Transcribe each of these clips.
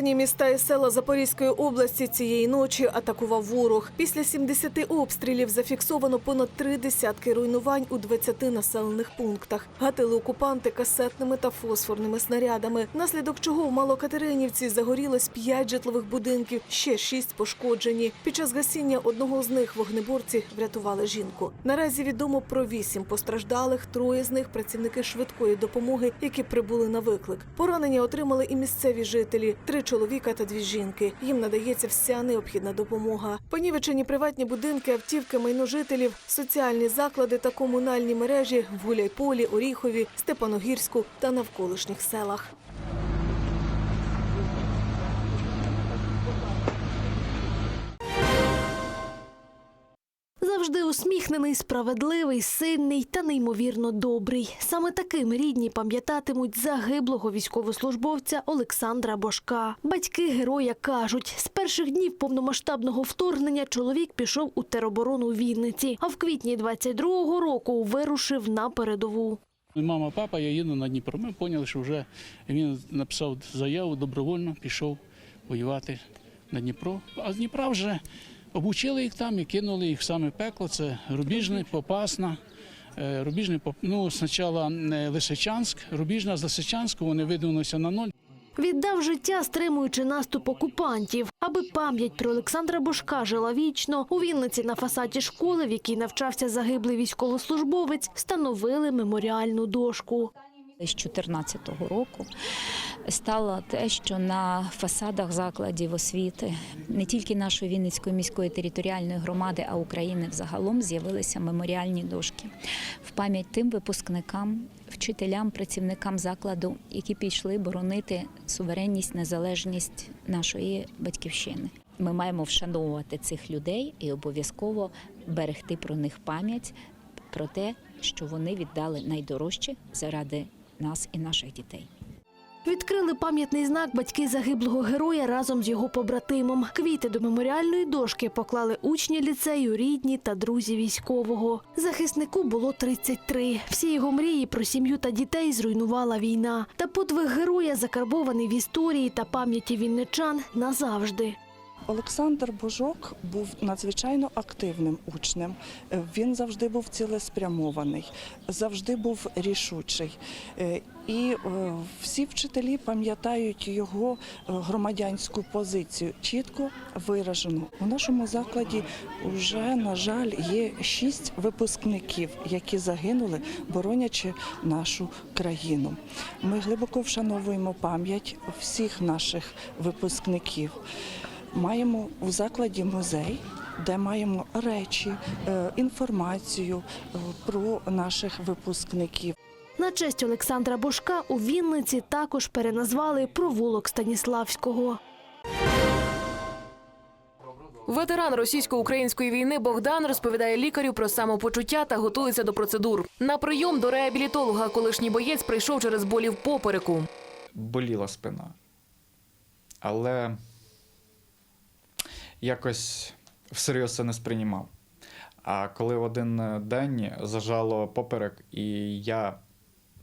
Мирні міста і села Запорізької області цієї ночі атакував ворог. Після 70 обстрілів зафіксовано понад три десятки руйнувань у 20 населених пунктах. Гатили окупанти касетними та фосфорними снарядами, внаслідок чого в Малокатеринівці загорілось п'ять житлових будинків, ще шість пошкоджені. Під час гасіння одного з них вогнеборці врятували жінку. Наразі відомо про вісім постраждалих, троє з них працівники швидкої допомоги, які прибули на виклик. Поранення отримали і місцеві жителі: три чоловіка та дві жінки. Їм надається вся необхідна допомога. Понівечені приватні будинки, автівки, майно жителів, соціальні заклади та комунальні мережі в Гуляйполі, Оріхові, Степаногірську та навколишніх селах. Завжди усміхнений, справедливий, сильний та неймовірно добрий. Саме таким рідні пам'ятатимуть загиблого військовослужбовця Олександра Бошка. Батьки героя кажуть, з перших днів повномасштабного вторгнення чоловік пішов у тероборону у Вінниці, а в квітні 22-го року вирушив на передову. Мама, папа, я їду на Дніпро. Ми поняли, що вже він написав заяву, добровольно пішов воювати на Дніпро. А з Дніпра вже обучили їх там і кинули їх в саме пекло. Це Рубіжне, Попасна. Е, Рубіжне, ну, спочатку е, Лисичанськ, Рубіжна з Лисичанську, вони видвинулися на ноль. Віддав життя, стримуючи наступ окупантів. Аби пам'ять про Олександра Бошка жила вічно, у Вінниці на фасаді школи, в якій навчався загиблий військовослужбовець, встановили меморіальну дошку. З 2014 року стало те, що на фасадах закладів освіти не тільки нашої Вінницької міської територіальної громади, а України взагалом з'явилися меморіальні дошки в пам'ять тим випускникам, вчителям, працівникам закладу, які пішли боронити суверенність, незалежність нашої батьківщини. Ми маємо вшановувати цих людей і обов'язково берегти про них пам'ять про те, що вони віддали найдорожче заради нас і наших дітей. Відкрили пам'ятний знак батьки загиблого героя разом з його побратимом. Квіти до меморіальної дошки поклали учні ліцею, рідні та друзі військового. Захиснику було 33. Всі його мрії про сім'ю та дітей зруйнувала війна. Та подвиг героя закарбований в історії та пам'яті вінничан назавжди. Олександр Божок був надзвичайно активним учнем. Він завжди був цілеспрямований, завжди був рішучий. Е, І е, всі вчителі пам'ятають його е, громадянську позицію, чітко виражену. У нашому закладі вже, на жаль, є шість випускників, які загинули, боронячи нашу країну. Ми глибоко вшановуємо пам'ять всіх наших випускників. Маємо у закладі музей, де маємо речі, е, інформацію е, про наших випускників. На честь Олександра Бошка у Вінниці також переназвали провулок Станіславського. Ветеран російсько-української війни Богдан розповідає лікарю про самопочуття та готується до процедур. На прийом до реабілітолога колишній боєць прийшов через болі в попереку. боліла спина. Але якось всерйоз це не сприймав. А коли в один день зажало поперек, і я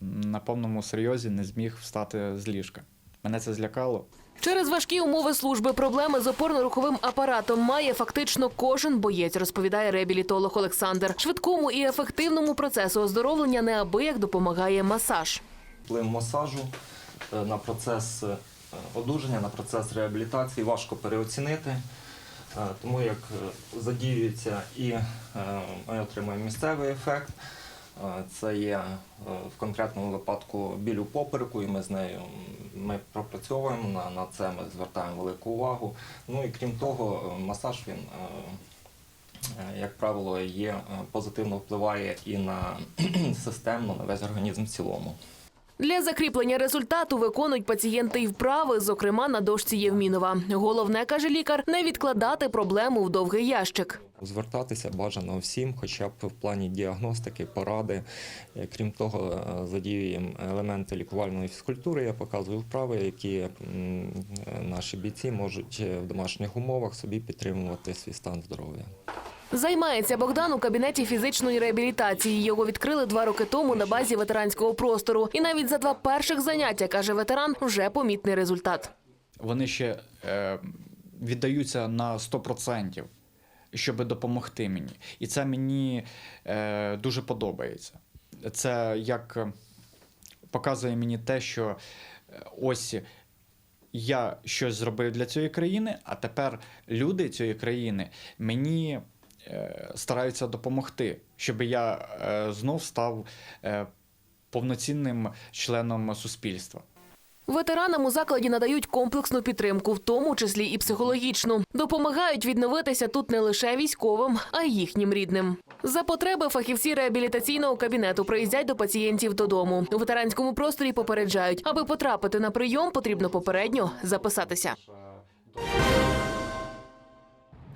на повному серйозі не зміг встати з ліжка. Мене це злякало. Через важкі умови служби проблеми з опорно-руховим апаратом має фактично кожен боєць, розповідає реабілітолог Олександр. Швидкому і ефективному процесу оздоровлення неабияк допомагає масаж. вплив масажу е, на процес е, одужання, на процес реабілітації важко переоцінити, е, тому як е, задіюється і е, ми отримуємо місцевий ефект. Це є е, в конкретному випадку біль у попереку, і ми з нею ми пропрацьовуємо на, на це, ми звертаємо велику увагу. Ну і крім того, масаж він, як правило, є позитивно впливає і на системно, на весь організм в цілому. Для закріплення результату виконують пацієнти й вправи, зокрема на дошці Євмінова. Головне, каже лікар, не відкладати проблему в довгий ящик. Звертатися бажано всім, хоча б в плані діагностики, поради. Е, Крім того, е, задіюємо елементи лікувальної фізкультури. Я показую вправи, які е, наші бійці можуть в домашніх умовах собі підтримувати свій стан здоров'я. Займається Богдан у кабінеті фізичної реабілітації. Його відкрили два роки тому на базі ветеранського простору. І навіть за два перших заняття, каже ветеран, вже помітний результат. вони ще е, віддаються на 100%, щоб допомогти мені. І це мені е, дуже подобається. Це як е, показує мені те, що е, ось я щось зробив для цієї країни, а тепер люди цієї країни мені стараються допомогти, щоб я е, знов став е, повноцінним членом суспільства. Ветеранам у закладі надають комплексну підтримку, в тому числі і психологічну. Допомагають відновитися тут не лише військовим, а й їхнім рідним. За потреби фахівці реабілітаційного кабінету приїздять до пацієнтів додому. У ветеранському просторі попереджають, аби потрапити на прийом, потрібно попередньо записатися.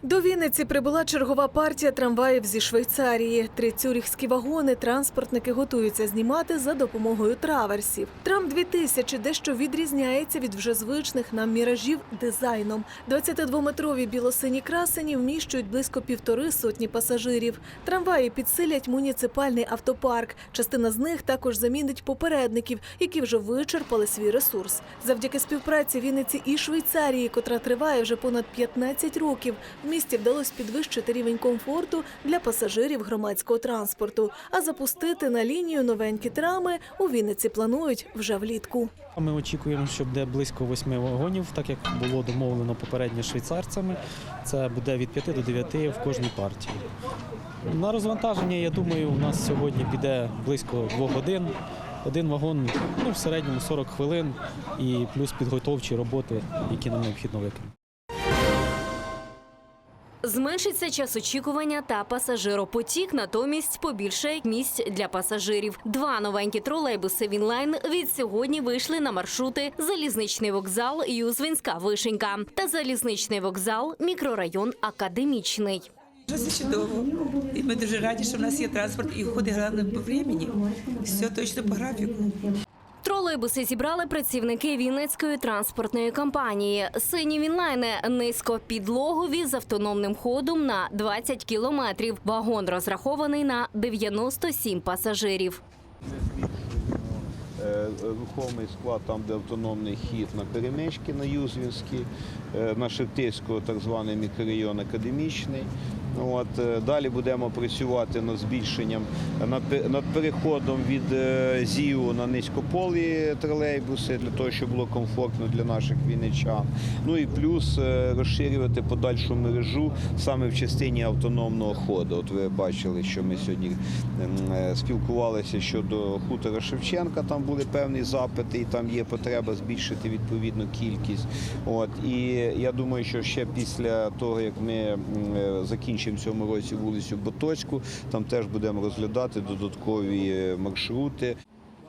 До Вінниці прибула чергова партія трамваїв зі Швейцарії. Три цюріхські вагони транспортники готуються знімати за допомогою траверсів. Трам 2000 дещо відрізняється від вже звичних нам міражів дизайном. 22-метрові білосині красені вміщують близько півтори сотні пасажирів. Трамваї підсилять муніципальний автопарк. Частина з них також замінить попередників, які вже вичерпали свій ресурс. Завдяки співпраці Вінниці і Швейцарії, котра триває вже понад 15 років, місті вдалося підвищити рівень комфорту для пасажирів громадського транспорту. А запустити на лінію новенькі трами у Вінниці планують вже влітку. Ми очікуємо, що буде близько восьми вагонів, так як було домовлено попередньо швейцарцями. Це буде від 5 до 9 в кожній партії. На розвантаження, я думаю, у нас сьогодні піде близько двох годин. Один вагон ну, в середньому 40 хвилин і плюс підготовчі роботи, які нам необхідно виконати. Зменшиться час очікування та пасажиропотік, натомість побільшає місць для пасажирів. Два новенькі тролейбуси Вінлайн від сьогодні вийшли на маршрути Залізничний вокзал Юзвинська Вишенька та залізничний вокзал мікрорайон Академічний. Це чудово. І ми дуже раді, що в нас є транспорт і ходить головне по времени. Все точно по графіку. Тролейбуси зібрали працівники Вінницької транспортної компанії. Сині Вінлайни низькопідлогові з автономним ходом на 20 кілометрів. Вагон розрахований на 97 пасажирів. Е, Рухомий склад, там, де автономний хід на перемички на Юзвінській, е, на Шептицького так званий мікрорайон академічний. От, е, далі будемо працювати над збільшенням, над, переходом від е, ЗІУ на низькополі тролейбуси, для того, щоб було комфортно для наших вінничан. Ну і плюс е, розширювати подальшу мережу саме в частині автономного ходу. От ви бачили, що ми сьогодні спілкувалися щодо хутора Шевченка. Там були певні запити, і там є потреба збільшити відповідну кількість. От і я думаю, що ще після того, як ми м, закінчимо в цьому році вулицю Ботоцьку, там теж будемо розглядати додаткові е, маршрути.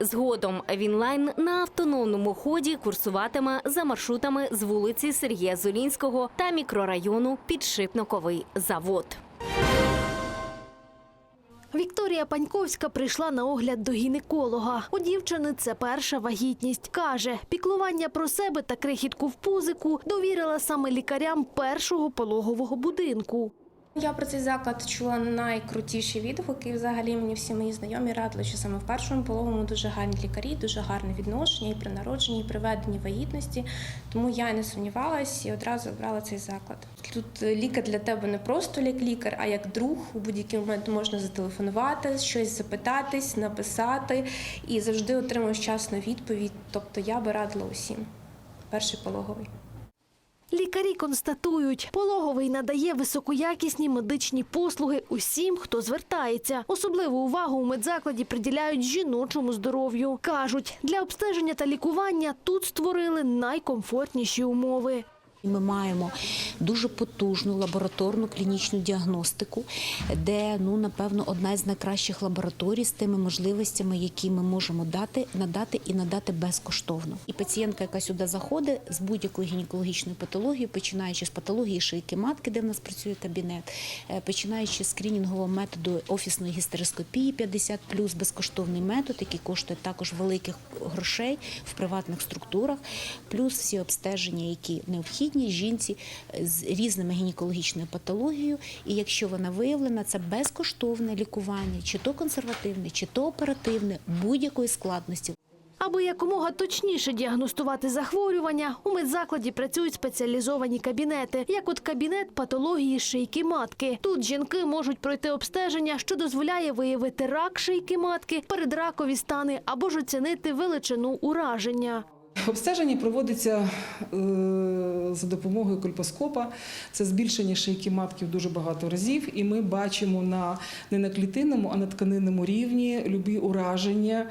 Згодом Вінлайн на автономному ході курсуватиме за маршрутами з вулиці Сергія Золінського та мікрорайону Підшипниковий завод. Вікторія Паньковська прийшла на огляд до гінеколога. У дівчини це перша вагітність. Каже, піклування про себе та крихітку в пузику довірила саме лікарям першого пологового будинку. Я про цей заклад чула найкрутіші відгуки. Взагалі мені всі мої знайомі радили, що саме в першому пологовому дуже гарні лікарі, дуже гарне відношення і при народженні, і при веденні вагітності. Тому я не сумнівалась і одразу обрала цей заклад. Тут е, лікар для тебе не просто як лікар, а як друг. У будь-який момент можна зателефонувати, щось запитатись, написати і завжди отримуєш часну відповідь. Тобто я би радила усім. Перший пологовий. Лікарі констатують, пологовий надає високоякісні медичні послуги усім, хто звертається. Особливу увагу у медзакладі приділяють жіночому здоров'ю. Кажуть, для обстеження та лікування тут створили найкомфортніші умови. Ми маємо дуже потужну лабораторну клінічну діагностику, де ну напевно одна з найкращих лабораторій з тими можливостями, які ми можемо дати, надати і надати безкоштовно. І пацієнтка, яка сюди заходить з будь-якою гінекологічною патологією, починаючи з патології шийки матки, де в нас працює кабінет, е, починаючи з скринінгового методу офісної гістероскопії 50 безкоштовний метод, який коштує також великих грошей в приватних структурах, плюс всі обстеження, які необхідні жінці з різними гінекологічною патологією. І якщо вона виявлена, це безкоштовне лікування, чи то консервативне, чи то оперативне, будь-якої складності. Аби якомога точніше діагностувати захворювання, у медзакладі працюють спеціалізовані кабінети, як от кабінет патології шийки матки. Тут жінки можуть пройти обстеження, що дозволяє виявити рак шийки матки, передракові стани або ж оцінити величину ураження. Обстеження проводиться е, за допомогою кольпоскопа. Це збільшення шийки матки в дуже багато разів, і ми бачимо на не на клітинному, а на тканинному рівні любі ураження,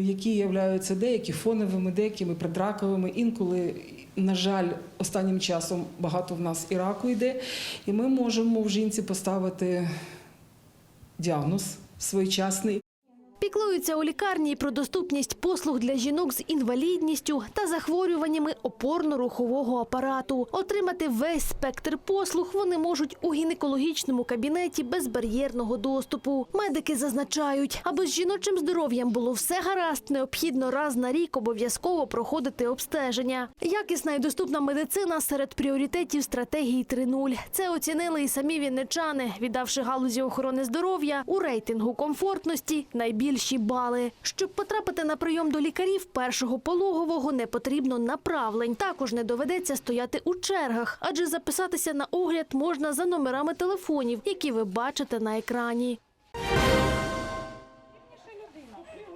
які являються деякі фоновими, деякими предраковими. Інколи, на жаль, останнім часом багато в нас і раку йде, і ми можемо в жінці поставити діагноз своєчасний. Піклуються у лікарні про доступність послуг для жінок з інвалідністю та захворюваннями опорно-рухового апарату. Отримати весь спектр послуг вони можуть у гінекологічному кабінеті без бар'єрного доступу. Медики зазначають, аби з жіночим здоров'ям було все гаразд, необхідно раз на рік обов'язково проходити обстеження. Якісна і доступна медицина серед пріоритетів стратегії 3.0. Це оцінили і самі вінничани, віддавши галузі охорони здоров'я у рейтингу комфортності найбільші бали. Щоб потрапити на прийом до лікарів першого пологового не потрібно направлень. Також не доведеться стояти у чергах, адже записатися на огляд можна за номерами телефонів, які ви бачите на екрані.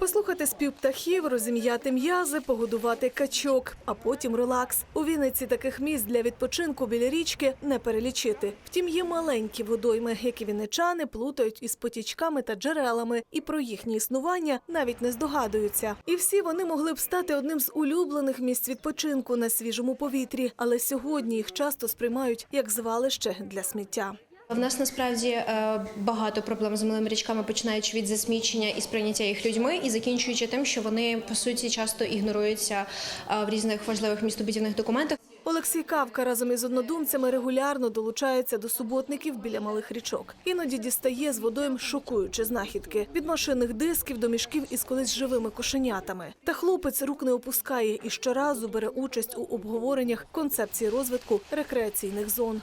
Послухати спів птахів, розім'яти м'язи, погодувати качок, а потім релакс. У Вінниці таких місць для відпочинку біля річки не перелічити. Втім, є маленькі водойми, які вінничани плутають із потічками та джерелами, і про їхнє існування навіть не здогадуються. І всі вони могли б стати одним з улюблених місць відпочинку на свіжому повітрі, але сьогодні їх часто сприймають як звалище для сміття. В нас насправді е, багато проблем з малими річками, починаючи від засмічення і сприйняття їх людьми, і закінчуючи тим, що вони по суті часто ігноруються е, в різних важливих містобудівних документах. Олексій Кавка разом із однодумцями регулярно долучається до суботників біля малих річок. Іноді дістає з водойм шокуючі знахідки від машинних дисків до мішків із колись живими кошенятами. Та хлопець рук не опускає і щоразу бере участь у обговореннях концепції розвитку рекреаційних зон.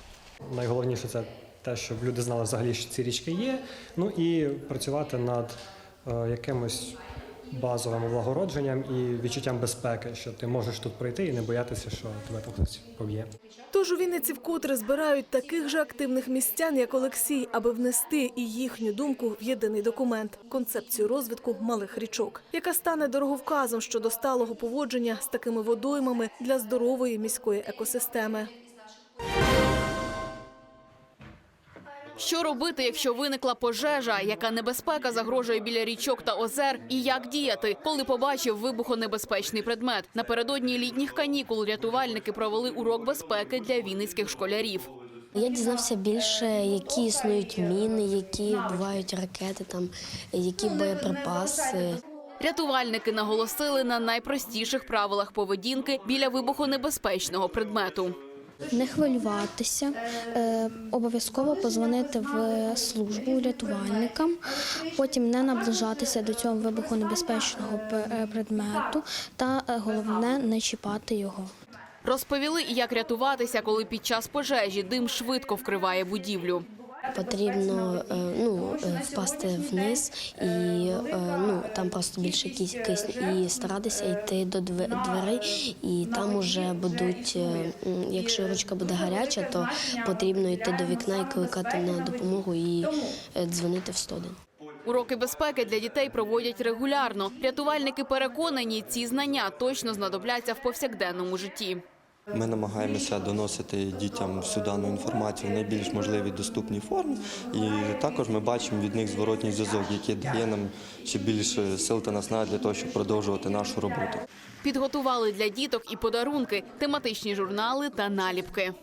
Найголовніше це те, щоб люди знали взагалі, що ці річки є. Ну і працювати над е, якимось базовим облагородженням і відчуттям безпеки, що ти можеш тут пройти і не боятися, що тебе там хтось поб'є. Тож у Вінниці вкотре збирають таких же активних містян, як Олексій, аби внести і їхню думку в єдиний документ концепцію розвитку малих річок, яка стане дороговказом щодо сталого поводження з такими водоймами для здорової міської екосистеми. Що робити, якщо виникла пожежа? Яка небезпека загрожує біля річок та озер? І як діяти, коли побачив вибухонебезпечний предмет? Напередодні літніх канікул рятувальники провели урок безпеки для вінницьких школярів. Я дізнався більше, які існують міни, які бувають ракети, там які боєприпаси. Рятувальники наголосили на найпростіших правилах поведінки біля вибухонебезпечного предмету. Не хвилюватися, е, обов'язково позвонити в службу рятувальникам, потім не наближатися до цього вибухонебезпечного п- е, предмету, та е, головне не чіпати його. Розповіли, як рятуватися, коли під час пожежі дим швидко вкриває будівлю. Потрібно е, ну, е, впасти вниз і е, ну, там просто більше кис- кисню і старатися йти до дверей, і там уже будуть, якщо ручка буде гаряча, то потрібно йти до вікна і кликати на допомогу і дзвонити в 101. Уроки безпеки для дітей проводять регулярно. Рятувальники переконані, ці знання точно знадобляться в повсякденному житті. Ми намагаємося доносити дітям всю дану інформацію в найбільш можливій доступній формі. І також ми бачимо від них зворотній зв'язок, який дає нам ще більше сил та наснаги для того, щоб продовжувати нашу роботу. Підготували для діток і подарунки, тематичні журнали та наліпки.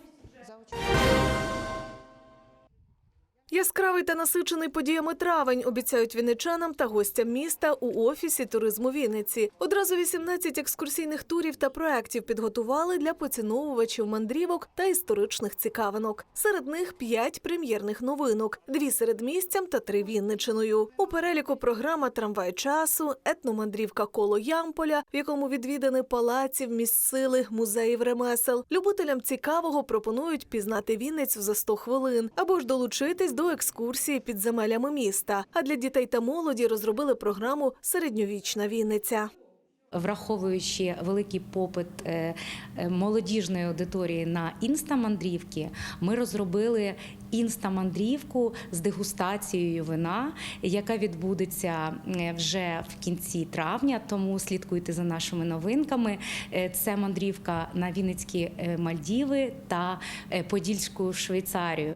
Яскравий та насичений подіями травень обіцяють вінничанам та гостям міста у офісі туризму Вінниці. Одразу 18 екскурсійних турів та проєктів підготували для поціновувачів мандрівок та історичних цікавинок. Серед них 5 прем'єрних новинок: дві серед місцям та три Вінничиною. У переліку програма Трамвай часу, етномандрівка коло Ямполя, в якому відвідані палаців, місць сили, музеїв ремесел. Любителям цікавого пропонують пізнати Вінницю за 100 хвилин або ж долучитись до екскурсії підземелями міста. А для дітей та молоді розробили програму Середньовічна Вінниця. Враховуючи великий попит е, е, молодіжної аудиторії на інстамандрівки, ми розробили інстамандрівку з дегустацією вина, яка відбудеться е, вже в кінці травня. Тому слідкуйте за нашими новинками. Це мандрівка на Вінницькі Мальдіви та Подільську Швейцарію.